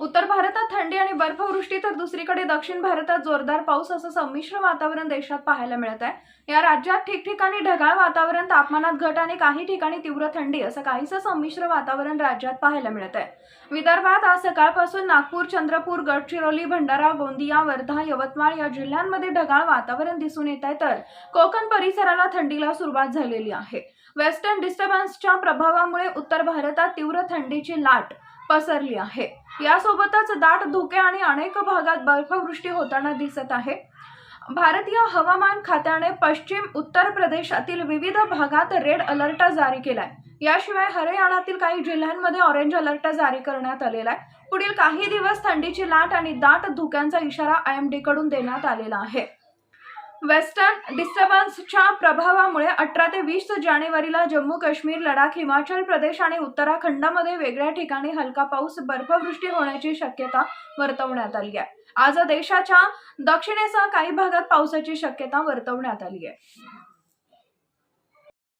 उत्तर भारतात थंडी आणि बर्फवृष्टी तर दुसरीकडे दक्षिण भारतात जोरदार पाऊस असं संमिश्र वातावरण देशात पाहायला मिळत आहे. या राज्यात ठिकठिकाणी ढगाळ वातावरण तापमानात घट आणि काही ठिकाणी तीव्र थंडी असं काहीसं संमिश्र वातावरण राज्यात पाहायला मिळत आहे. विदर्भात आज सकाळपासून नागपूर चंद्रपूर गडचिरोली भंडारा गोंदिया वर्धा यवतमाळ या जिल्ह्यांमध्ये ढगाळ वातावरण दिसून येत आहे तर कोकण परिसराला थंडीला सुरुवात झालेली आहे. वेस्टर्न डिस्टर्बन्सच्या प्रभावामुळे उत्तर भारतात तीव्र थंडीची लाट पसरली आहे. यासोबतच दाट धुके आणि अनेक भागात बर्फवृष्टी होताना दिसत आहे. भारतीय हवामान खात्याने पश्चिम उत्तर प्रदेशातील विविध भागात रेड अलर्ट जारी केलाय. याशिवाय हरियाणातील काही जिल्ह्यांमध्ये ऑरेंज अलर्ट जारी करण्यात आलेला आहे. पुढील काही दिवस थंडीची लाट आणि दाट धुक्यांचा इशारा आय एम डी कडून देण्यात आलेला आहे. वेस्टर्न डिस्टर्बन्सच्या प्रभावामुळे अठरा ते वीस जानेवारीला जम्मू काश्मीर लडाख हिमाचल प्रदेश आणि उत्तराखंडामध्ये वेगळ्या ठिकाणी हलका पाऊस बर्फवृष्टी होण्याची शक्यता वर्तवण्यात आली आहे. आज देशाच्या दक्षिणेसह काही भागात पावसाची शक्यता वर्तवण्यात आली आहे.